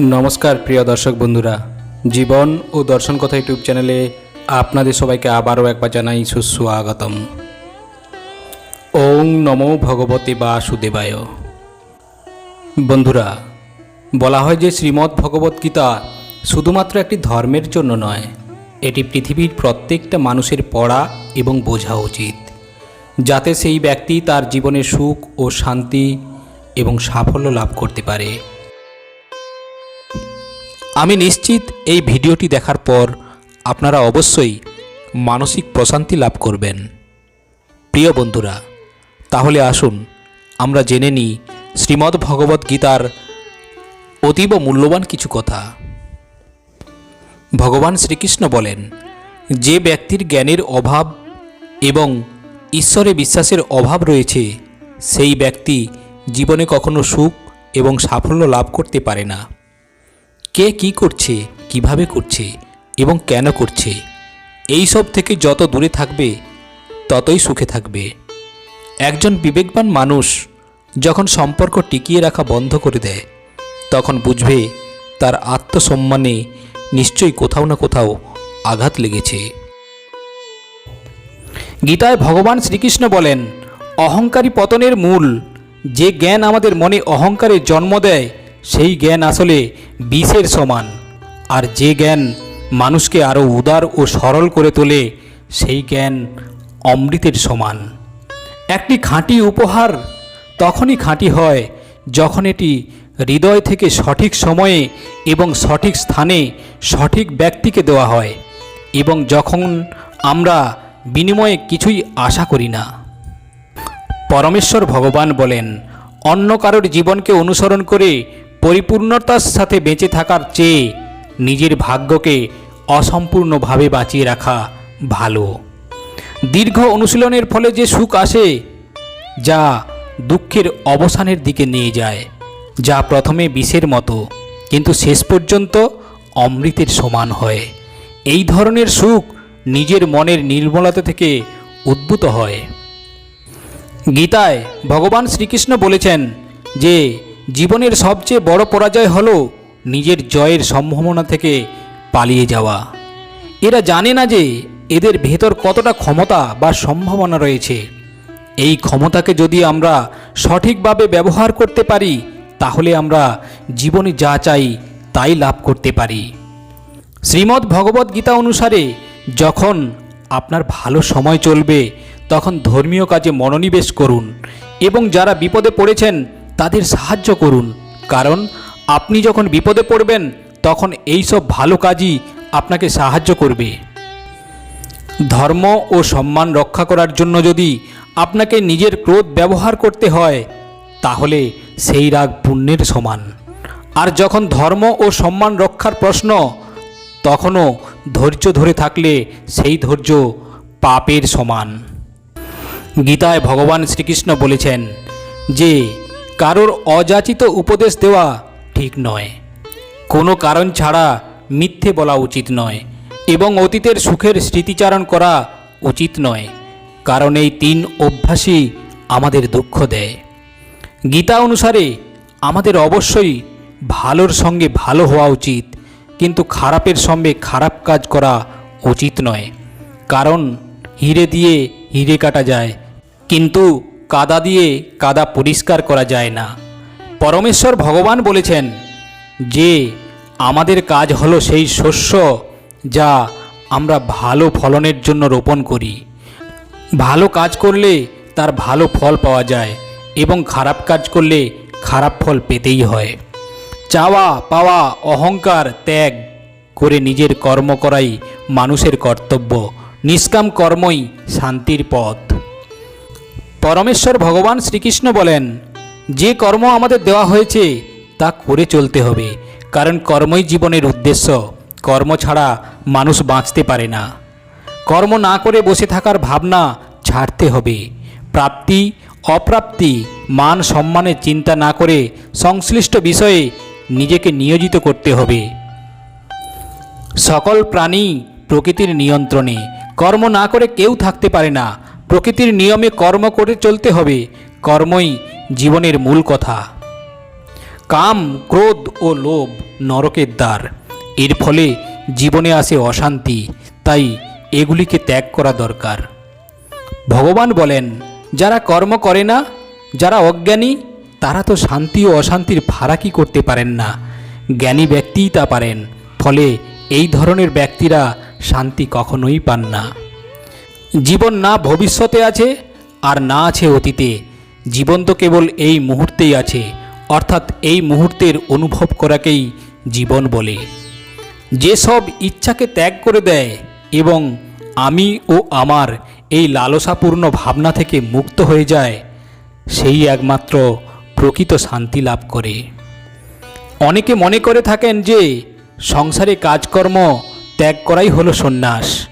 নমস্কার, প্রিয় দর্শক বন্ধুরা। জীবন ও দর্শন কথা ইউটিউব চ্যানেলে আপনাদের সবাইকে আবারও একবার জানাই সুস্বাগতম। ওং নমো ভগবতে বাসুদেবায়। বন্ধুরা, বলা হয় যে শ্রীমদ্ ভগবদ্গীতা শুধুমাত্র একটি ধর্মের জন্য নয়, এটি পৃথিবীর প্রত্যেকটা মানুষের পড়া এবং বোঝা উচিত, যাতে সেই ব্যক্তি তার জীবনে সুখ ও শান্তি এবং সাফল্য লাভ করতে পারে। আমি নিশ্চিত এই ভিডিওটি দেখার পর আপনারা অবশ্যই মানসিক প্রশান্তি লাভ করবেন। প্রিয় বন্ধুরা, তাহলে আসুন আমরা জেনে নিই শ্রীমদ্ ভগবদ্ গীতার অতীব মূল্যবান কিছু কথা। ভগবান শ্রীকৃষ্ণ বলেন, যে ব্যক্তির জ্ঞানের অভাব এবং ঈশ্বরে বিশ্বাসের অভাব রয়েছে, সেই ব্যক্তি জীবনে কখনো সুখ এবং সাফল্য লাভ করতে পারে না। কে কি করছে, কীভাবে করছে এবং কেন করছে এই সব থেকে যত দূরে থাকবে, ততই সুখে থাকবে। একজন বিবেকবান মানুষ যখন সম্পর্ক টিকিয়ে রাখা বন্ধ করে দেয়, তখন বুঝবে তার আত্মসম্মানে নিশ্চয়ই কোথাও না কোথাও আঘাত লেগেছে। গীতায় ভগবান শ্রীকৃষ্ণ বলেন, অহংকারী পতনের মূল যে জ্ঞান আমাদের মনে অহংকারের জন্ম দেয় সেই জ্ঞান আসলে বিষের সমান। আর যে জ্ঞান মানুষকে আরও উদার ও সরল করে তোলে, সেই জ্ঞান অমৃতের সমান। একটি খাঁটি উপহার তখনই খাঁটি হয় যখন এটি হৃদয় থেকে সঠিক সময়ে এবং সঠিক স্থানে সঠিক ব্যক্তিকে দেওয়া হয় এবং যখন আমরা বিনিময়ে কিছুই আশা করি না। পরমেশ্বর ভগবান বলেন, অন্য কারোর জীবনকে অনুসরণ করে পরিপূর্ণতার সাথে বেঁচে থাকার চেয়ে নিজের ভাগ্যকে অসম্পূর্ণভাবে বাঁচিয়ে রাখা ভালো। দীর্ঘ অনুশীলনের ফলে যে সুখ আসে, যা দুঃখের অবসানের দিকে নিয়ে যায়, যা প্রথমে বিষের মতো, কিন্তু শেষ পর্যন্ত অমৃতের সমান হয়। এই ধরনের সুখ নিজের মনের নির্মলতা থেকে উদ্ভূত হয়। গীতায় ভগবান শ্রীকৃষ্ণ বলেছেন যে জীবনের সবচেয়ে বড় পরাজয় হল নিজের জয়ের সম্ভাবনা থেকে পালিয়ে যাওয়া। এরা জানে না যে এদের ভেতর কতটা ক্ষমতা বা সম্ভাবনা রয়েছে। এই ক্ষমতাকে যদি আমরা সঠিকভাবে ব্যবহার করতে পারি, তাহলে আমরা জীবনে যা চাই তাই লাভ করতে পারি। শ্রীমদ্ ভগবদ্ গীতা অনুসারে যখন আপনার ভালো সময় চলবে, তখন ধর্মীয় কাজে মনোনিবেশ করুন এবং যারা বিপদে পড়েছেন তাদের সাহায্য করুন। কারণ আপনি যখন বিপদে পড়বেন, তখন এই সব ভালো কাজই আপনাকে সাহায্য করবে। ধর্ম ও সম্মান রক্ষা করার জন্য যদি আপনাকে নিজের ক্রোধ ব্যবহার করতে হয়, তাহলে সেই রাগ পুণ্যের সমান। আর যখন ধর্ম ও সম্মান রক্ষার প্রশ্ন, তখনও ধৈর্য ধরে থাকলে সেই ধৈর্য পাপের সমান। গীতায় ভগবান শ্রীকৃষ্ণ বলেছেন যে কারোর অযাচিত উপদেশ দেওয়া ঠিক নয়। কোনো কারণ ছাড়া মিথ্যে বলা উচিত নয় এবং অতীতের সুখের স্মৃতিচারণ করা উচিত নয়। কারণ এই তিন অভ্যাসই আমাদের দুঃখ দেয়। গীতা অনুসারে আমাদের অবশ্যই ভালোর সঙ্গে ভালো হওয়া উচিত, কিন্তু খারাপের সঙ্গে খারাপ কাজ করা উচিত নয়। কারণ হিরে দিয়ে হিরে কাটা যায়, কিন্তু কাদা দিয়ে কাদা পরিষ্কার করা যায় না। পরমেশ্বর ভগবান বলেছেন, যে আমাদের কাজ হলো সেই শস্য যা আমরা ভালো ফলনের জন্য রোপণ করি। ভালো কাজ করলে তার ভালো ফল পাওয়া যায় এবং খারাপ কাজ করলে খারাপ ফল পেতেই হয়। চাওয়া পাওয়া অহংকার ত্যাগ করে নিজের কর্ম করাই মানুষের কর্তব্য। নিষ্কাম কর্মই শান্তির পথ। পরমেশ্বর ভগবান শ্রীকৃষ্ণ বলেন, যে কর্ম আমাদের দেওয়া হয়েছে, তা করে চলতে হবে, কারণ কর্মই জীবনের উদ্দেশ্য। কর্ম ছাড়া মানুষ বাঁচতে পারে না। কর্ম না করে বসে থাকার ভাবনা ছাড়তে হবে। প্রাপ্তি, অপ্রাপ্তি, মান সম্মানের চিন্তা না করে সংশ্লিষ্ট বিষয়ে নিজেকে নিয়োজিত করতে হবে। সকল প্রাণী প্রকৃতির নিয়ন্ত্রণে। কর্ম না করে কেউ থাকতে পারে না। প্রকৃতির নিয়মে কর্ম করে চলতে হবে, কর্মই জীবনের মূল কথা। কাম, ক্রোধ ও লোভ নরকের দ্বার। এর ফলে জীবনে আসে অশান্তি, তাই এগুলিকে ত্যাগ করা দরকার। ভগবান বলেন, যারা কর্ম করে না, যারা অজ্ঞানী, তারা তো শান্তি ও অশান্তির ফারাকি করতে পারেন না। জ্ঞানী ব্যক্তিই তা পারেন, ফলে এই ধরনের ব্যক্তিরা শান্তি কখনোই পান না। জীবন না ভবিষ্যতে আছে আর না আছে অতীতে। জীবন তো কেবল এই মুহূর্তেই আছে, অর্থাৎ এই মুহূর্তের অনুভব করাকেই জীবন বলে। যেসব ইচ্ছাকে ত্যাগ করে দেয় এবং আমি ও আমার এই লালসাপূর্ণ ভাবনা থেকে মুক্ত হয়ে যায়, সেই একমাত্র প্রকৃত শান্তি লাভ করে। অনেকে মনে করে থাকেন যে সংসারে কাজকর্ম ত্যাগ করাই হলো সন্ন্যাস।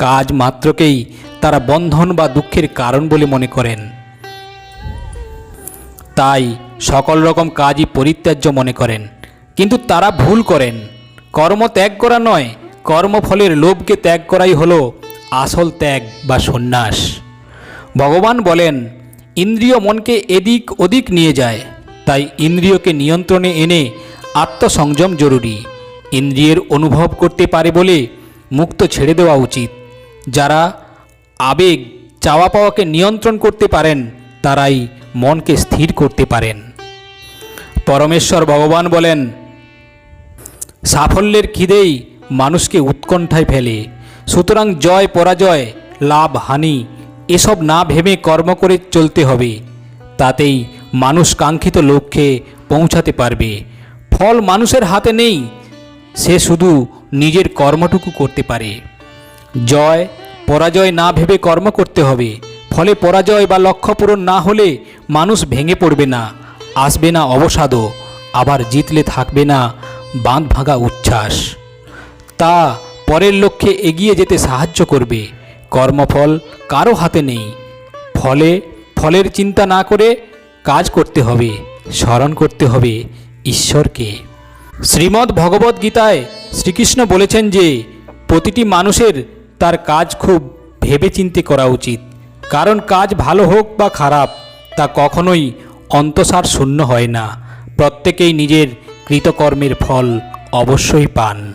কাজ মাত্রকেই তারা বন্ধন বা দুঃখের কারণ বলে মনে করেন। তাই সকল রকম কাজই পরিত্যাজ্য মনে করেন। কিন্তু তারা ভুল করেন। কর্ম ত্যাগ করা নয়, কর্মফলের লোভকে ত্যাগ করাই হলো আসল ত্যাগ বা সন্ন্যাস। ভগবান বলেন, ইন্দ্রিয় মনকে এদিক ওদিক নিয়ে যায়, তাই ইন্দ্রিয়কে নিয়ন্ত্রণে এনে আত্মসংযম জরুরি। ইন্দ্রিয়ের অনুভব করতে পারে বলে মুক্ত ছেড়ে দেওয়া উচিত। যারা আবেগ চাওয়া পাওয়াকে নিয়ন্ত্রণ করতে পারেন, তারাই মনকে স্থির করতে পারেন। পরমেশ্বর ভগবান বলেন, সাফল্যের খিদেই মানুষকে উৎকণ্ঠায় ফেলে, সুতরাং জয়, পরাজয়, লাভ, হানি, এসব না ভেবে কর্ম করে চলতে হবে, তাতেই মানুষ কাঙ্ক্ষিত লক্ষ্যে পৌঁছাতে পারবে। ফল মানুষের হাতে নেই, সে শুধু নিজের কর্মটুকু করতে পারে। জয়, পরাজয় না ভেবে কর্ম করতে হবে। ফলে পরাজয় বা লক্ষ্য পূরণ না হলে মানুষ ভেঙে পড়বে না। আসবে না অবসাদও, আবার জিতলে থাকবে না বাঁধ ভাঙা উচ্ছ্বাস। তা পরের লক্ষ্যে এগিয়ে যেতে সাহায্য করবে। কর্মফল কারও হাতে নেই। ফলে, ফলের চিন্তা না করে কাজ করতে হবে, স্মরণ করতে হবে ঈশ্বরকে। শ্রীমদ্ ভগবদ্গীতায় শ্রীকৃষ্ণ বলেছেন যে, প্রতিটি মানুষের তার কাজ খুব ভেবেচিন্তে করা উচিত। কারণ কাজ ভালো হোক বা খারাপ, তা কখনোই অন্তসার শূন্য হয় না। প্রত্যেকেই নিজের কৃতকর্মের ফল অবশ্যই পান।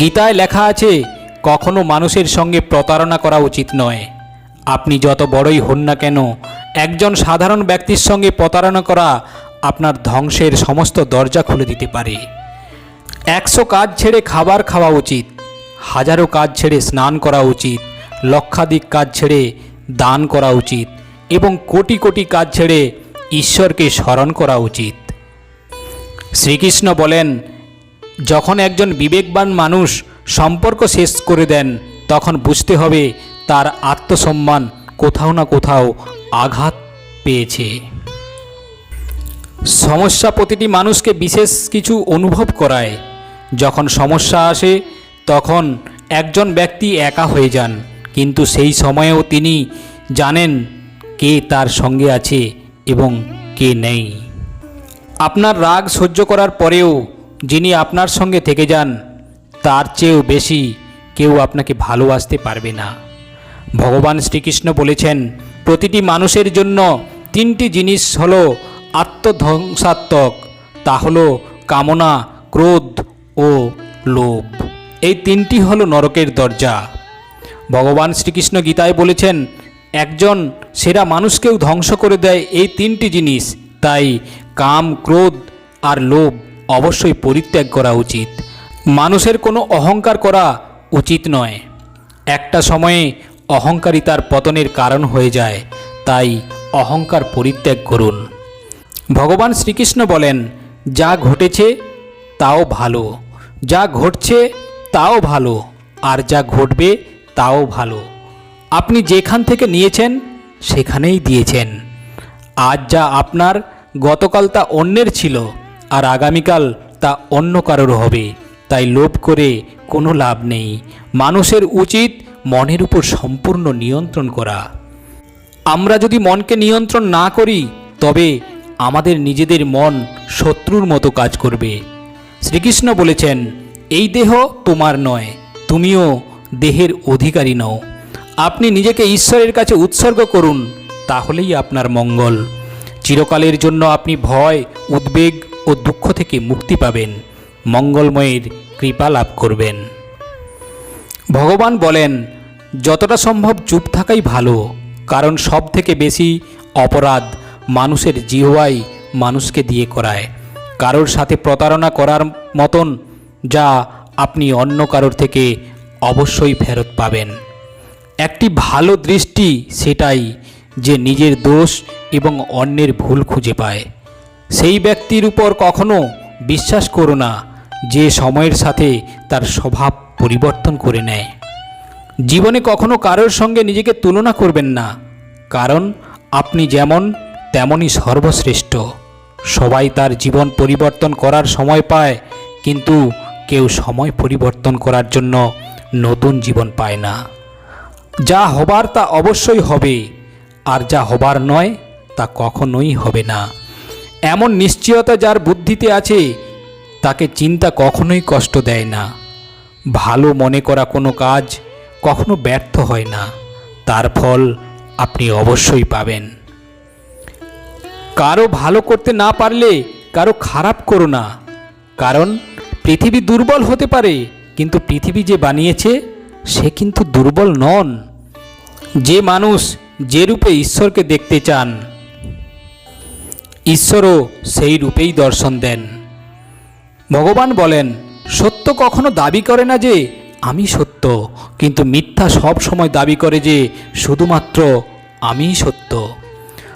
গীতায় লেখা আছে, কখনো মানুষের সঙ্গে প্রতারণা করা উচিত নয়। আপনি যত বড়ই হন না কেন, একজন সাধারণ ব্যক্তির সঙ্গে প্রতারণা করা আপনার ধ্বংসের সমস্ত দরজা খুলে দিতে পারে। একশো কাজ ছেড়ে খাবার খাওয়া উচিত। হাজারো কাজ ছেড়ে স্নান করা উচিত, লক্ষাধিক কাজ ছেড়ে দান করা উচিত এবং কোটি কোটি কাজ ছেড়ে ঈশ্বরকে স্মরণ করা উচিত। শ্রীকৃষ্ণ বলেন, যখন একজন বিবেকবান মানুষ সম্পর্ক শেষ করে দেন, তখন বুঝতে হবে তার আত্মসম্মান কোথাও না কোথাও আঘাত পেয়েছে। সমস্যা প্রতিটি মানুষকে বিশেষ কিছু অনুভব করায়। যখন সমস্যা আসে তখন একজন ব্যক্তি একা হয়ে যান, কিন্তু সেই সময়েও তিনি জানেন কে তার সঙ্গে আছে এবং কে নেই। আপনার রাগ সহ্য করার পরেও যিনি আপনার সঙ্গে থেকে যান, তার চেয়েও বেশি কেউ আপনাকে ভালোবাসতে পারবে না। ভগবান শ্রীকৃষ্ণ বলেছেন, প্রতিটি মানুষের জন্য তিনটি জিনিস হলো আত্মধ্বংসাত্মক, তা হলো কামনা, ক্রোধ ও লোভ। এই তিনটি হলো নরকের দরজা। ভগবান শ্রীকৃষ্ণ গীতায় বলেছেন, একজন সেরা মানুষকেও ধ্বংস করে দেয় এই তিনটি জিনিস, তাই কাম, ক্রোধ আর লোভ অবশ্যই পরিত্যাগ করা উচিত। মানুষের কোনো অহংকার করা উচিত নয়। একটা সময়ে অহংকারই তার পতনের কারণ হয়ে যায়, তাই অহংকার পরিত্যাগ করুন। ভগবান শ্রীকৃষ্ণ বলেন, যা ঘটেছে তাও ভালো। যা ঘটছে তাও ভালো। আর যা ঘটবে তাও ভালো। আপনি যেখান থেকে নিয়েছেন, সেখানেই দিয়েছেন। আজ যা আপনার, গতকাল তা অন্যের ছিল, আর আগামীকাল তা অন্য কারোর হবে। তাই লোভ করে কোনো লাভ নেই। মানুষের উচিত মনের উপর সম্পূর্ণ নিয়ন্ত্রণ করা। আমরা যদি মনকে নিয়ন্ত্রণ না করি, তবে আমাদের নিজেদের মন শত্রুর মতো কাজ করবে। শ্রীকৃষ্ণ বলেছেন এই দেহ তোমার নয়, তুমিও দেহের অধিকারী নও। আপনি নিজেকে ঈশ্বরের কাছে উৎসর্গ করুন, তাহলেই আপনার মঙ্গল। চিরকালের জন্য আপনি ভয়, উদ্বেগ ও দুঃখ থেকে মুক্তি পাবেন। মঙ্গলময়ের কৃপা লাভ করবেন। ভগবান বলেন, যতটা সম্ভব চুপ থাকাই ভালো, কারণ সব থেকে বেশি অপরাধ মানুষের জিহ্বাই মানুষকে দিয়ে করায়। কারোর সাথে প্রতারণা করার মতন যা আপনি অন্য কারোর থেকে অবশ্যই ফেরত পাবেন। একটি ভালো দৃষ্টি সেটাই যে নিজের দোষ এবং অন্যের ভুল খুঁজে পায়। সেই ব্যক্তির উপর কখনো বিশ্বাস করো না যে সময়ের সাথে তার স্বভাব পরিবর্তন করে নেয়। জীবনে কখনো কারোর সঙ্গে নিজেকে তুলনা করবেন না, কারণ আপনি যেমন তেমনই সর্বশ্রেষ্ঠ। সবাই তার জীবন পরিবর্তন করার সময় পায়, কিন্তু কেউ সময় পরিবর্তন করার জন্য নতুন জীবন পায় না। যা হবার তা অবশ্যই হবে, আর যা হবার নয়, তা কখনোই হবে না। এমন নিশ্চয়তা যার বুদ্ধিতে আছে, তাকে চিন্তা কখনোই কষ্ট দেয় না। ভালো মনে করা কোনো কাজ কখনো ব্যর্থ হয় না, তার ফল আপনি অবশ্যই পাবেন। কারও ভালো করতে না পারলে কারও খারাপ করো না, কারণ পৃথিবী দুর্বল হতে পারে, কিন্তু পৃথিবী যে বানিয়েছে, সে কিন্তু দুর্বল নন। যে মানুষ যে রূপে ঈশ্বরকে দেখতে চান, ঈশ্বরও সেই রূপেই দর্শন দেন। ভগবান বলেন, সত্য কখনো দাবি করে না যে, আমি সত্য, কিন্তু মিথ্যা সব সময় দাবি করে যে, শুধুমাত্র আমিই সত্য।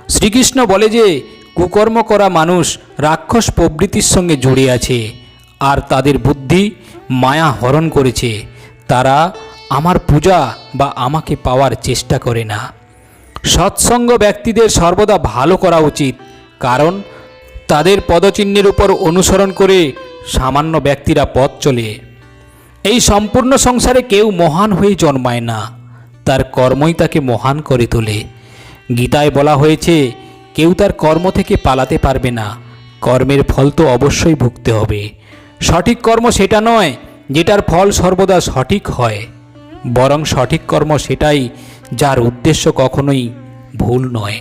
শ্রীকৃষ্ণ বলে যে, কুকর্ম করা মানুষ রাক্ষস প্রবৃত্তির সঙ্গে জড়িয়ে আছে আর তাদের বুদ্ধি মায়া হরণ করেছে। তারা আমার পূজা বা আমাকে পাওয়ার চেষ্টা করে না। সৎসঙ্গ ব্যক্তিদের সর্বদা ভালো করা উচিত, কারণ তাদের পদচিহ্নের উপর অনুসরণ করে সামান্য ব্যক্তিরা পথ চলে। এই সম্পূর্ণ সংসারে কেউ মহান হয়ে জন্মায় না, তার কর্মই তাকে মহান করে তোলে। গীতায় বলা হয়েছে, কেউ তার কর্ম থেকে পালাতে পারবে না, কর্মের ফল তো অবশ্যই ভুগতে হবে। সঠিক কর্ম সেটা নয়, যেটার ফল সর্বদা সঠিক হয়। বরং সঠিক কর্ম সেটাই যার উদ্দেশ্য কখনোই ভুল নয়।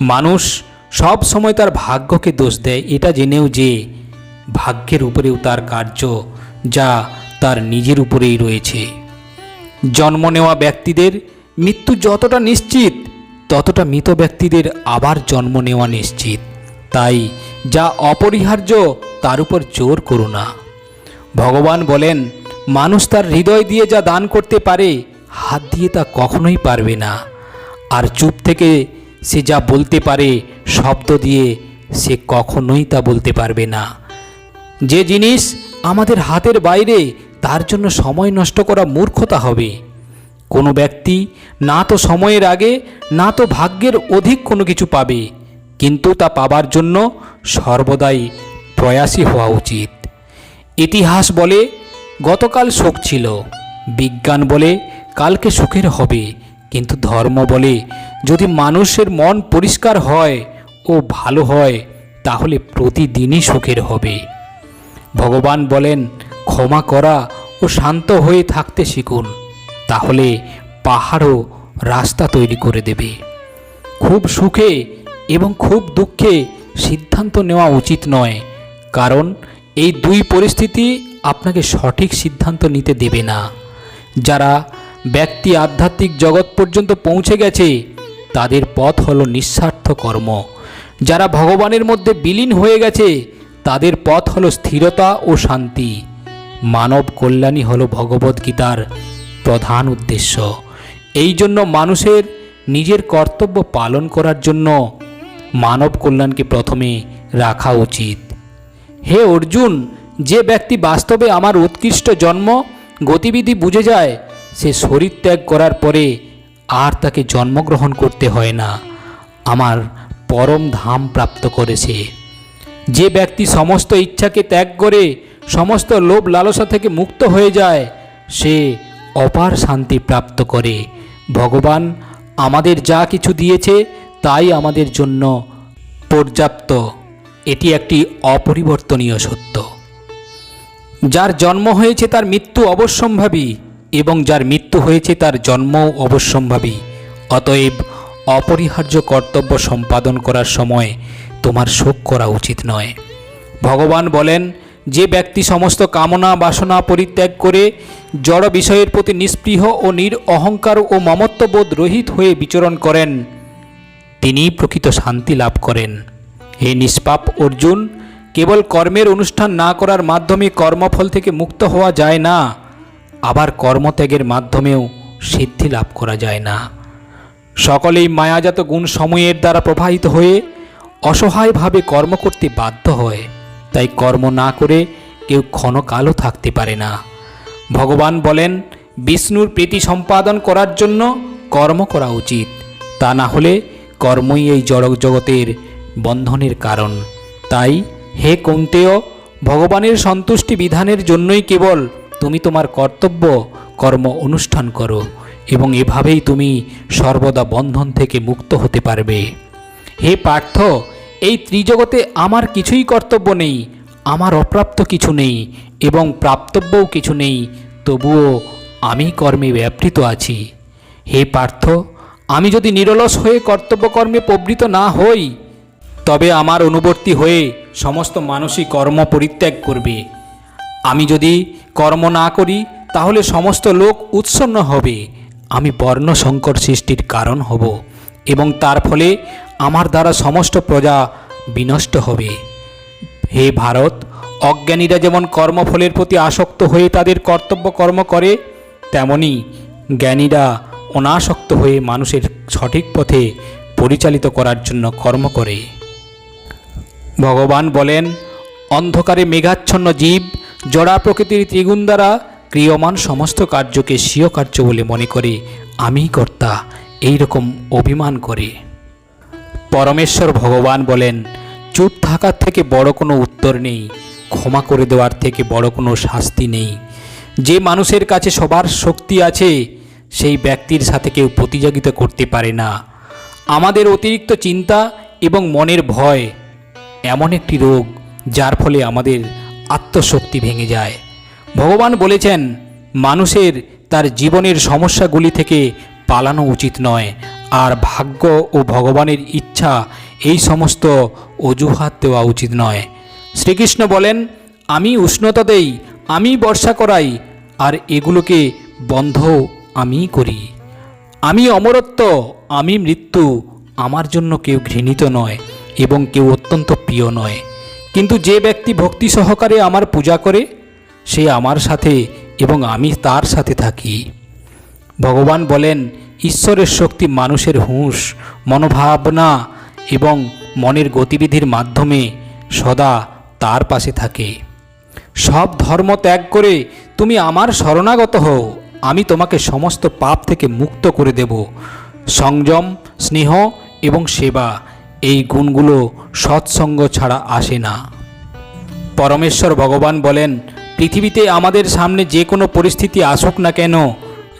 মানুষ সব সময় তার ভাগ্যকে দোষ দেয়, এটা জেনেও যে ভাগ্যের উপরেও তার কার্য যা তার নিজের উপরেই রয়েছে। জন্ম নেওয়া ব্যক্তিদের মৃত্যু যতটা নিশ্চিত, ততটা মৃত ব্যক্তিদের আবার জন্ম নেওয়া নিশ্চিত। তাই যা অপরিহার্য তার উপর জোর করো না। ভগবান বলেন, মানুষ তার হৃদয় দিয়ে যা দান করতে পারে, হাত দিয়ে তা কখনোই পারবে না। আর চুপ থেকে সে যা বলতে পারে, শব্দ দিয়ে সে কখনোই তা বলতে পারবে না। যে জিনিস আমাদের হাতের বাইরে, তার জন্য সময় নষ্ট করা মূর্খতা হবে। কোনো ব্যক্তি না তো সময়ের আগে, না তো ভাগ্যের অধিক কোনো কিছু পাবে, কিন্তু তা পাবার জন্য সর্বদাই প্রয়াসী হওয়া উচিত। ইতিহাস বলে, গতকাল শোক ছিল, বিজ্ঞান বলে, কালকে সুখের হবে। কিন্তু ধর্ম বলে, যদি মানুষের মন পরিষ্কার হয় ও ভালো হয়, তাহলে প্রতিদিনই সুখের হবে। ভগবান বলেন, ক্ষমা করা ও শান্ত হয়ে থাকতে শিখুন, তাহলে পাহাড়ও রাস্তা তৈরি করে দেবে। খুব সুখে এবং খুব দুঃখে সিদ্ধান্ত নেওয়া উচিত নয়। কারণ এই দুই পরিস্থিতি আপনাকে সঠিক সিদ্ধান্ত নিতে দেবে না। যারা ব্যক্তি আধ্যাত্মিক জগৎ পর্যন্ত পৌঁছে গেছে, তাদের পথ হলো নিঃস্বার্থ কর্ম। যারা ভগবানের মধ্যে বিলীন হয়ে গেছে, তাদের পথ হলো স্থিরতা ও শান্তি। মানব কল্যাণই হলো ভগবদ্গীতার প্রধান উদ্দেশ্য। এই জন্য মানুষের নিজের কর্তব্য পালন করার জন্য মানব কল্যাণকে প্রথমে রাখা উচিত। হে অর্জুন, যে ব্যক্তি বাস্তবে আমার উৎকৃষ্ট জন্ম, গতিবিধি বুঝে যায়, সে শরীর ত্যাগ করার পরে আর তাকে জন্মগ্রহণ করতে হয় না। আমার পরম ধাম প্রাপ্ত করেছে। যে ব্যক্তি সমস্ত ইচ্ছাকে ত্যাগ করে, সমস্ত লোভ লালসা থেকে মুক্ত হয়ে যায়, সে অপার শান্তি প্রাপ্ত করে। ভগবান আমাদের যা কিছু দিয়েছে, তাই আমাদের জন্য পর্যাপ্ত। এটি একটি অপরিবর্তনীয় সত্য। যার জন্ম হয়েছে তার মৃত্যু অবশ্যম্ভাবী এবং যার মৃত্যু হয়েছে তার জন্মও অবশ্যম্ভাবী। অতএব অপরিহার্য কর্তব্য সম্পাদন করার সময় তোমার শোক করা উচিত নয়। ভগবান বলেন, যে ব্যক্তি সমস্ত কামনা বাসনা পরিত্যাগ করে জড় বিষয়ের প্রতি নিস্পৃহ ও নির অহংকার ও মমত্ববোধ রহিত হয়ে বিচরণ করেন তিনি প্রকৃত শান্তি লাভ করেন। হে নিষ্পাপ অর্জুন, কেবল কর্মের অনুষ্ঠান না করার মাধ্যমে কর্মফল থেকে মুক্ত হওয়া যায় না, আবার কর্মত্যাগের মাধ্যমেও সিদ্ধি লাভ করা যায় না। সকলেই মায়াজাত গুণ সময়ের দ্বারা প্রবাহিত হয়ে অসহায়ভাবে কর্ম করতে বাধ্য হয়, তাই কর্ম না করে কেউ ক্ষণকালও থাকতে পারে না। ভগবান বলেন, বিষ্ণুর প্রীতি সম্পাদন করার জন্য কর্ম করা উচিত, তা না হলে কর্মই এই জড়ক জগতের বন্ধনের কারণ। তাই হে কৌন্তেয়, ভগবানের সন্তুষ্টি বিধানের জন্যই কেবল তুমি তোমার কর্তব্য, কর্ম অনুষ্ঠান করো এবং এভাবেই তুমি সর্বদা বন্ধন থেকে মুক্ত হতে পারবে। হে পার্থ, এই ত্রিজগতে আমার কিছুই কর্তব্য নেই, আমার অপ্রাপ্ত কিছু নেই এবং প্রাপ্তব্যও কিছু নেই, তবুও আমি কর্মে ব্যাপৃত আছি। হে পার্থ, আমি যদি নিরলস হয়ে কর্তব্য কর্মে প্রবৃত না হই তবে আমার অনুবর্তী হয়ে সমস্ত মানুষই কর্ম পরিত্যাগ করবে। আমি যদি কর্ম না করি, তাহলে সমস্ত লোক উৎসন্ন হবে। আমি বর্ণ সংকট সৃষ্টির কারণ হব এবং তার ফলে আমার দ্বারা সমস্ত প্রজা বিনষ্ট হবে। হে ভারত, অজ্ঞানীরা যেমন কর্মফলের প্রতি আসক্ত হয়ে তাদের কর্তব্য কর্ম করে, তেমনি জ্ঞানীরা অনাসক্ত হয়ে মানুষের সঠিক পথে পরিচালিত করার জন্য কর্ম করে। ভগবান বলেন, অন্ধকারে মেঘাচ্ছন্ন জীব, জড়া প্রকৃতির ত্রিগুণ দ্বারা ক্রিয়মান সমস্ত কার্যকে স্বীয় কার্য বলে মনে করে। আমিই কর্তা এই রকম অভিমান করে। পরমেশ্বর ভগবান বলেন, চুপ থাকার থেকে বড় কোনো উত্তর নেই, ক্ষমা করে দেওয়ার থেকে বড় কোনো শাস্তি নেই। যে মানুষের কাছে সবার শক্তি আছে, সেই ব্যক্তির সাথে কেউ প্রতিযোগিতা করতে পারে না। আমাদের অতিরিক্ত চিন্তা এবং মনের ভয় এমন একটি রোগ যার ফলে আমাদের আত্মশক্তি ভেঙে যায়। ভগবান বলেছেন, মানুষের তার জীবনের সমস্যাগুলি থেকে পালানো উচিত নয়, আর ভাগ্য ও ভগবানের ইচ্ছা এই সমস্ত অজুহাত দেওয়া উচিত নয়। শ্রীকৃষ্ণ বলেন, আমি উষ্ণতা দেই, আমি বর্ষা করাই, আর এগুলোকে বন্ধ আমিই করি। আমি অমরত্ব, আমি মৃত্যু, আমার জন্য কেউ ঘৃণিত নয়। এবং কেউ অত্যন্ত প্রিয় নয়। কিন্তু যে ব্যক্তি ভক্তি সহকারে আমার পূজা করে, সে আমার সাথে এবং আমি তার সাথে থাকি। ভগবান বলেন, ঈশ্বরের শক্তি মানুষের হুঁশ, মনোভাবনা এবং মনের গতিবিধির মাধ্যমে সদা তার পাশে থাকে। সব ধর্ম ত্যাগ করে তুমি আমার শরণাগত হও, আমি তোমাকে সমস্ত পাপ থেকে মুক্ত করে দেব। সংযম, স্নেহ এবং সেবা এই গুণগুলো সৎসঙ্গ ছাড়া আসে না। পরমেশ্বর ভগবান বলেন, পৃথিবীতে আমাদের সামনে যে কোনো পরিস্থিতি আসুক না কেন,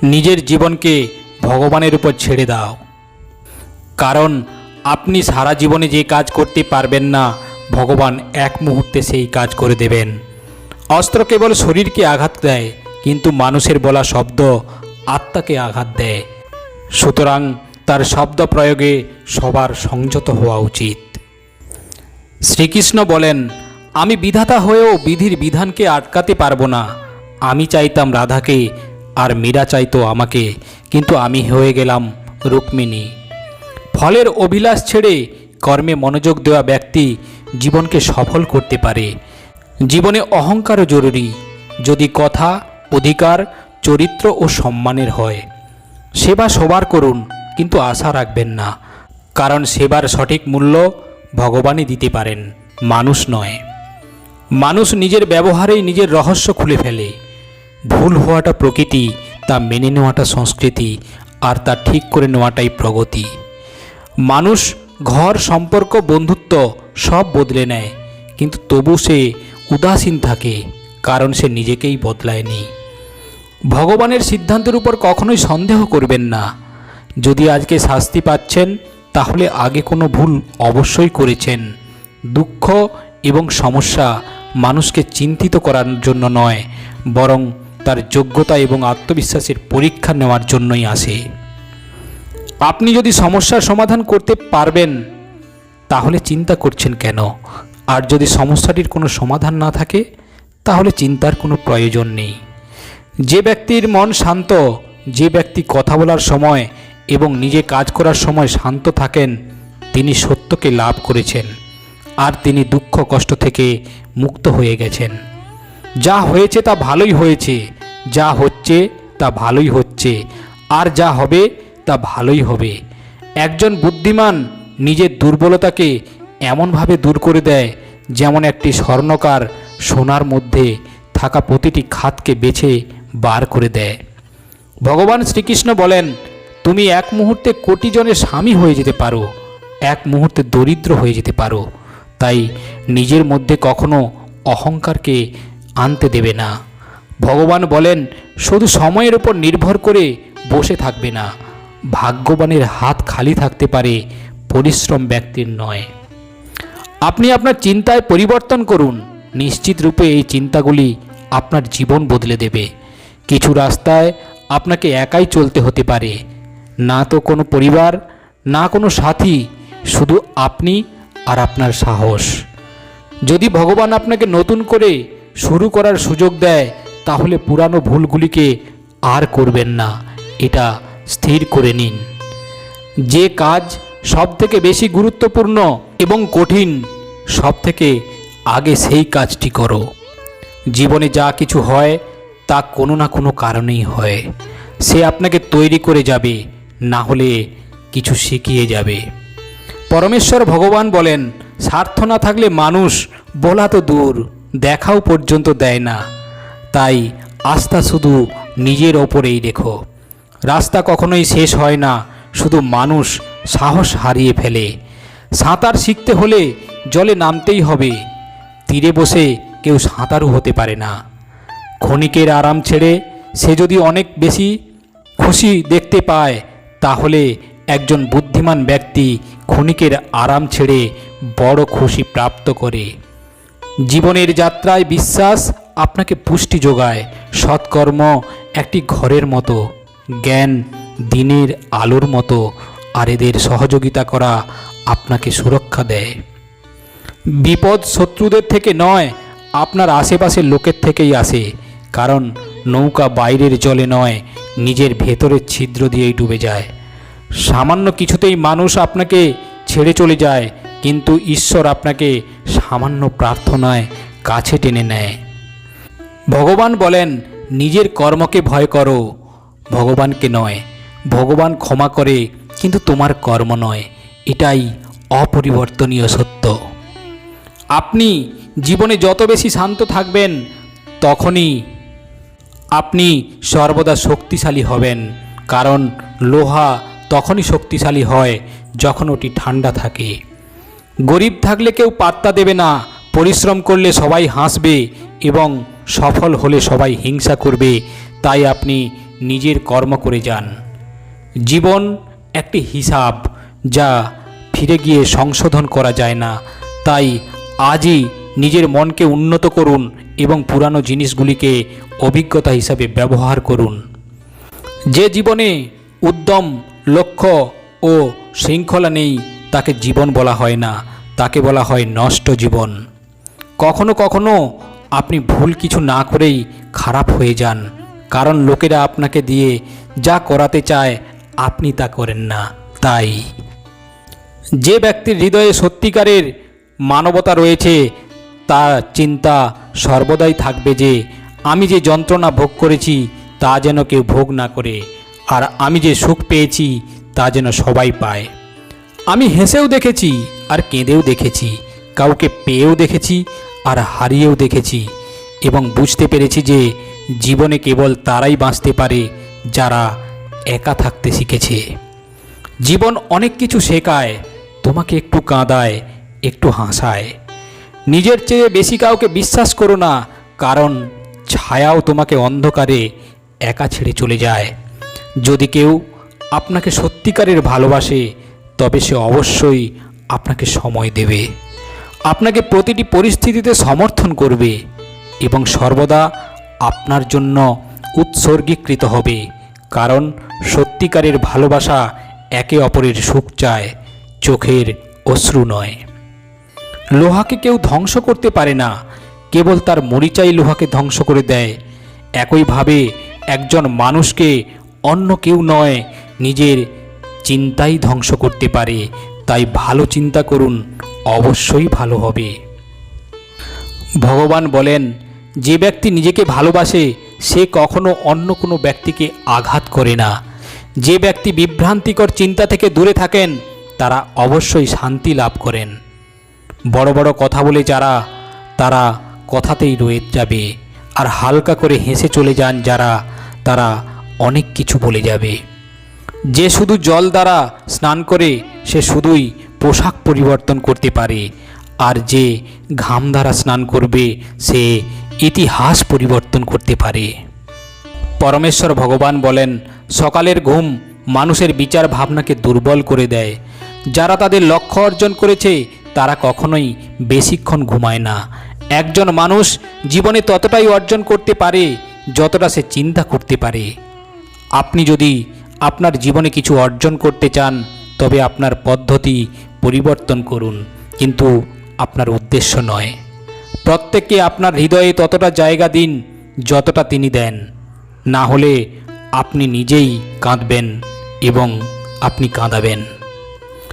নিজের জীবনকে ভগবানের উপর ছেড়ে দাও। কারণ আপনি সারা জীবনে যে কাজ করতে পারবেন না, ভগবান এক মুহূর্তে সেই কাজ করে দেবেন। অস্ত্র কেবল শরীরকে আঘাত দেয়, কিন্তু মানুষের বলা শব্দ আত্মাকে আঘাত দেয়। সুতরাং তার শব্দ প্রয়োগে সবার সংযত হওয়া উচিত। শ্রীকৃষ্ণ বলেন, আমি বিধাতা হয়েও বিধির বিধানকে আটকাতে পারব না। আমি চাইতাম রাধাকে আর মীরা চাইতো আমাকে, কিন্তু আমি হয়ে গেলাম রুক্মিণী। ফলের অভিলাষ ছেড়ে কর্মে মনোযোগ দেওয়া ব্যক্তি জীবনকে সফল করতে পারে। জীবনে অহংকারও জরুরি, যদি কথা, অধিকার, চরিত্র ও সম্মানের হয়। সেবা সবার করুন কিন্তু আশা রাখবেন না, কারণ সেবার সঠিক মূল্য ভগবানই দিতে পারেন, মানুষ নয়। মানুষ নিজের ব্যবহারেই নিজের রহস্য খুলে ফেলে। ভুল হওয়াটা প্রকৃতি, তা মেনে নেওয়াটা সংস্কৃতি, আর তা ঠিক করে নেওয়াটাই প্রগতি। মানুষ ঘর, সম্পর্ক, বন্ধুত্ব সব বদলে নেয়, কিন্তু তবু সে উদাসীন থাকে, কারণ সে নিজেকেই বদলায়নি। ভগবানের সিদ্ধান্তের উপর কখনোই সন্দেহ করবেন না যদি আজকে শাস্তি পাচ্ছেন, তাহলে আগে কোনো ভুল অবশ্যই করেছেন। দুঃখ এবং সমস্যা মানুষকে চিন্তিত করার জন্য নয়, বরং তার যোগ্যতা এবং আত্মবিশ্বাসের পরীক্ষা নেওয়ার জন্যই আসে। আপনি যদি সমস্যার সমাধান করতে পারবেন, তাহলে চিন্তা করছেন কেন? আর যদি সমস্যাটির কোনো সমাধান না থাকে, তাহলে চিন্তার কোনো প্রয়োজন নেই। যে ব্যক্তির মন শান্ত, যে ব্যক্তি কথা বলার সময় এবং নিজে কাজ করার সময় শান্ত থাকেন, তিনি সত্যকে লাভ করেছেন, আর তিনি দুঃখ কষ্ট থেকে মুক্ত হয়ে গেছেন। যা হয়েছে তা ভালোই হয়েছে, যা হচ্ছে তা ভালোই হচ্ছে, আর যা হবে তা ভালোই হবে। একজন বুদ্ধিমান নিজের দুর্বলতাকে এমনভাবে দূর করে দেয়, যেমন একটি স্বর্ণকার সোনার মধ্যে থাকা প্রতিটি খাতকে বেছে বার করে দেয়। ভগবান শ্রীকৃষ্ণ বলেন তুমি এক মুহূর্তে কোটি জনের স্বামী হয়ে যেতে পারো, এক মুহূর্তে দরিদ্র হয়ে যেতে পারো, তাই নিজের মধ্যে কখনো অহংকারকে আনতে দেবে না। ভগবান বলেন, শুধু সময়ের উপর নির্ভর করে বসে থাকবে না, ভাগ্যবানের হাত খালি থাকতে পারে পরিশ্রম ব্যক্তির নয়। আপনি আপনার চিন্তায় পরিবর্তন করুন, নিশ্চিত রূপে এই চিন্তাগুলি আপনার জীবন বদলে দেবে। কিছু রাস্তায় আপনাকে একাই চলতে হতে পারে না তো কোনো পরিবার, না কোনো সাথী, শুধু আপনি আর আপনার সাহস। যদি ভগবান আপনাকে নতুন করে শুরু করার সুযোগ দেয়, তাহলে পুরানো ভুলগুলিকে আর করবেন না। এটা স্থির করে নিন। যে কাজ সব থেকে বেশি গুরুত্বপূর্ণ এবং কঠিন সব থেকে আগে সেই কাজটি করো। জীবনে যা কিছু হয়, তা কোনো না কোনো কারণেই হয়। সে আপনাকে তৈরি করে যাবে। না হলে কিছু শিখিয়ে যাবে। পরমেশ্বর ভগবান বলেন, স্বার্থ না থাকলে মানুষ বলা তো দূর, দেখাও পর্যন্ত দেয় না। তাই আস্থা শুধু নিজের ওপরেই রেখো। রাস্তা কখনোই শেষ হয় না, শুধু মানুষ সাহস হারিয়ে ফেলে। সাঁতার শিখতে হলে জলে নামতেই হবে, তীরে বসে কেউ সাঁতারু হতে পারে না। ক্ষণিকের আরাম ছেড়ে সে যদি অনেক বেশি খুশি দেখতে পায় তাহলে একজন বুদ্ধিমান ব্যক্তি ক্ষণিকের আরাম ছেড়ে বড় খুশি প্রাপ্ত করে। জীবনের যাত্রায় বিশ্বাস আপনাকে পুষ্টি যোগায়। সৎকর্ম একটি ঘরের মতো, জ্ঞান দিনের আলোর মতো, আর এদের সহযোগিতা করা আপনাকে সুরক্ষা দেয়। বিপদ শত্রুদের থেকে নয়, আপনার আশেপাশের লোকের থেকেই আসে। কারণ নৌকা বাইরের জলে নয়, নিজের ভেতরের ছিদ্র দিয়েই ডুবে যায়। সামান্য কিছুতেই মানুষ আপনাকে ছেড়ে চলে যায়, কিন্তু ঈশ্বর আপনাকে সামান্য প্রার্থনায় কাছে টেনে নেয়। ভগবান বলেন, নিজের কর্মকে ভয় করো। ভগবানকে নয়, ভগবান ক্ষমা করে, কিন্তু তোমার কর্ম নয়। এটাই অপরিবর্তনীয় সত্য। আপনি জীবনে যত বেশি শান্ত থাকবেন, তখনই আপনি সর্বদা শক্তিশালী হবেন, কারণ লোহা তখনই শক্তিশালী হয় যখন ওটি ঠান্ডা থাকে। গরিব থাকলে কেউ পাত্তা দেবে না, পরিশ্রম করলে সবাই হাসবে এবং সফল হলে সবাই হিংসা করবে, তাই আপনি নিজের কর্ম করে যান। জীবন একটি হিসাব যা ফিরে গিয়ে সংশোধন করা যায় না, তাই আজই নিজের মনকে উন্নত করুন এবং পুরানো জিনিসগুলিকে অভিজ্ঞতা হিসাবে ব্যবহার করুন। যে জীবনে উদ্যম, লক্ষ্য ও শৃঙ্খলা নেই, তাকে জীবন বলা হয় না, তাকে বলা হয় নষ্ট জীবন। কখনো কখনো আপনি ভুল কিছু না করেই খারাপ হয়ে যান, কারণ লোকেরা আপনাকে দিয়ে যা করাতে চায় আপনি তা করেন না, তাই। যে ব্যক্তির হৃদয়ে সত্যিকারের মানবতা রয়েছে, তার চিন্তা সর্বদাই থাকবে যে আমি যে যন্ত্রণা ভোগ করেছি, তা যেন কেউ ভোগ না করে। আর আমি যে সুখ পেয়েছি, তা যেন সবাই পায়। আমি হেসেও দেখেছি, আর কেঁদেও দেখেছি। কাউকে পেয়েও দেখেছি, আর হারিয়েও দেখেছি। এবং বুঝতে পেরেছি যে, জীবনে কেবল তারাই বাঁচতে পারে, যারা একা থাকতে শিখেছে। জীবন অনেক কিছু শেখায়, তোমাকে একটু কাঁদায়, একটু হাসায়। নিজের চেয়ে বেশি কাউকে বিশ্বাস করো না, কারণ ছায়াও তোমাকে অন্ধকারে একা ছেড়ে চলে যায়। যদি কেউ আপনাকে সত্যিকারের ভালোবাসে, তবে সে অবশ্যই আপনাকে সময় দেবে। আপনাকে প্রতিটি পরিস্থিতিতে সমর্থন করবে এবং সর্বদা আপনার জন্য উৎসর্গীকৃত হবে, কারণ সত্যিকারের ভালোবাসা একে অপরের সুখ চায়, চোখের অশ্রু নয়। লোহাকে কেউ ধ্বংস করতে পারে না কেবল তার মরিচাই লোহাকে ধ্বংস করে দেয়। একইভাবে একজন মানুষকে অন্য কেউ নয়, নিজের চিন্তাই ধ্বংস করতে পারে। তাই ভালো চিন্তা করুন, অবশ্যই ভালো হবে। ভগবান বলেন, যে ব্যক্তি নিজেকে ভালোবাসে, সে কখনো অন্য কোনো ব্যক্তিকে আঘাত করে না। যে ব্যক্তি বিভ্রান্তিকর চিন্তা থেকে দূরে থাকেন, তারা অবশ্যই শান্তি লাভ করেন। বড় বড় কথা বলে যারা, তারা কথাতেই রয়ে যাবে। আর হালকা করে হেসে চলে যান যারা, তারা অনেক কিছু বলে যাবে। যে শুধু জল দ্বারা স্নান করে, সে শুধুই পোশাক পরিবর্তন করতে পারে। আর যে ঘাম দ্বারা স্নান করবে, সে ইতিহাস পরিবর্তন করতে পারে। পরমেশ্বর ভগবান বলেন, সকালের ঘুম মানুষের বিচার ভাবনাকে দুর্বল করে দেয়। যারা তাদের লক্ষ্য অর্জন করেছে, তারা কখনোই বেশিক্ষণ ঘুমায় না। একজন মানুষ জীবনে ততটাই অর্জন করতে পারে, যতটা সে চিন্তা করতে পারে। আপনি যদি আপনার জীবনে কিছু অর্জন করতে চান, তবে আপনার পদ্ধতি পরিবর্তন করুন, কিন্তু আপনার উদ্দেশ্য নয়। প্রত্যেককে আপনার হৃদয়ে ততটা জায়গা দিন, যতটা তিনি দেন। না হলে আপনি নিজেই কাঁদবেন এবং আপনি কাঁদাবেন।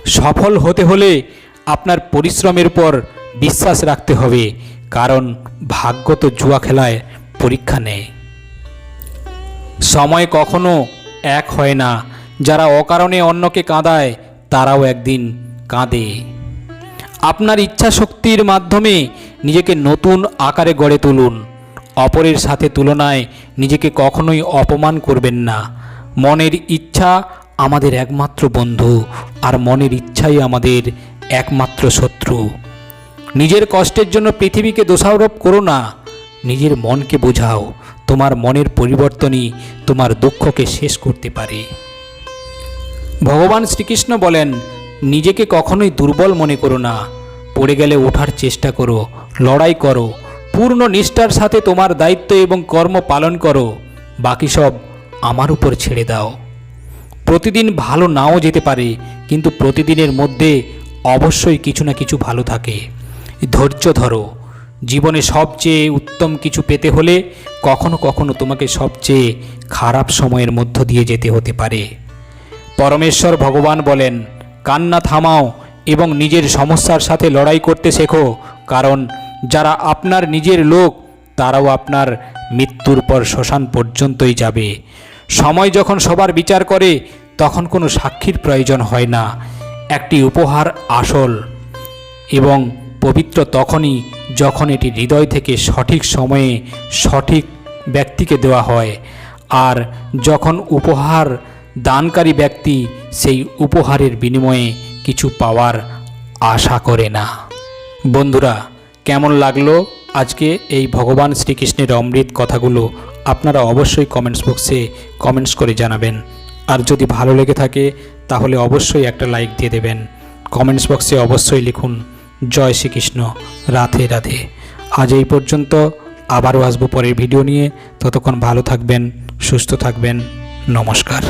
সফল হতে হলে আপনার পরিশ্রমের উপর বিশ্বাস রাখতে হবে কারণ ভাগ্য তো জুয়া খেলায় পরীক্ষা নেয় সময় কখনো এক হয় না। যারা অকারণে অন্যকে কাঁদায়, তারাও একদিন কাঁদে। আপনার ইচ্ছা শক্তির মাধ্যমে নিজেকে নতুন আকারে গড়ে তুলুন। অপরের সাথে তুলনায় নিজেকে কখনোই অপমান করবেন না। মনের ইচ্ছা আমাদের একমাত্র বন্ধু, আর মনের ইচ্ছাই আমাদের একমাত্র শত্রু। নিজের কষ্টের জন্য পৃথিবীকে দোষারোপ করো না। নিজের মনকে বোঝাও, তোমার মনের পরিবর্তনই তোমার দুঃখকে শেষ করতে পারে। ভগবান শ্রীকৃষ্ণ বলেন, নিজেকে কখনোই দুর্বল মনে করো না। পড়ে গেলে ওঠার চেষ্টা করো, লড়াই করো, পূর্ণ নিষ্ঠার সাথে তোমার দায়িত্ব এবং কর্ম পালন করো, বাকি সব আমার উপর ছেড়ে দাও। প্রতিদিন ভালো নাও যেতে পারে, কিন্তু প্রতিদিনের মধ্যে অবশ্যই কিছু না কিছু ভালো থাকে। ধৈর্য ধরো। জীবনে সবচেয়ে উত্তম কিছু পেতে হলে কখনো কখনো তোমাকে সবচেয়ে খারাপ সময়ের মধ্য দিয়ে যেতে হতে পারে। পরমেশ্বর ভগবান বলেন, কান্না থামাও এবং নিজের সমস্যার সাথে লড়াই করতে শেখো, কারণ যারা আপনার নিজের লোক, তারাও আপনার মৃত্যুর পর শ্মশান পর্যন্তই যাবে। সময় যখন সবার বিচার করে, তখন কোনো সাক্ষীর প্রয়োজন হয় না। একটি উপহার আসল এবং পবিত্র তখনই যখন এটি হৃদয় থেকে সঠিক সময়ে সঠিক ব্যক্তিকে দেওয়া হয়, আর যখন উপহার দানকারী ব্যক্তি সেই উপহারের বিনিময়ে কিছু পাওয়ার আশা করে না। বন্ধুরা, কেমন লাগল আজকে এই ভগবান শ্রীকৃষ্ণের অমৃত কথাগুলো? আপনারা অবশ্যই কমেন্টস বক্সে কমেন্টস করে জানাবেন। আর যদি ভালো লেগে থাকে, তাহলে অবশ্যই একটা লাইক দিয়ে দেবেন। কমেন্টস বক্সে অবশ্যই লিখুন জয় শ্রীকৃষ্ণ। রাধে রাধে। আজ এই পর্যন্ত আবারও আসব পরের ভিডিও নিয়ে। ততক্ষণ ভালো থাকবেন, সুস্থ থাকবেন। নমস্কার।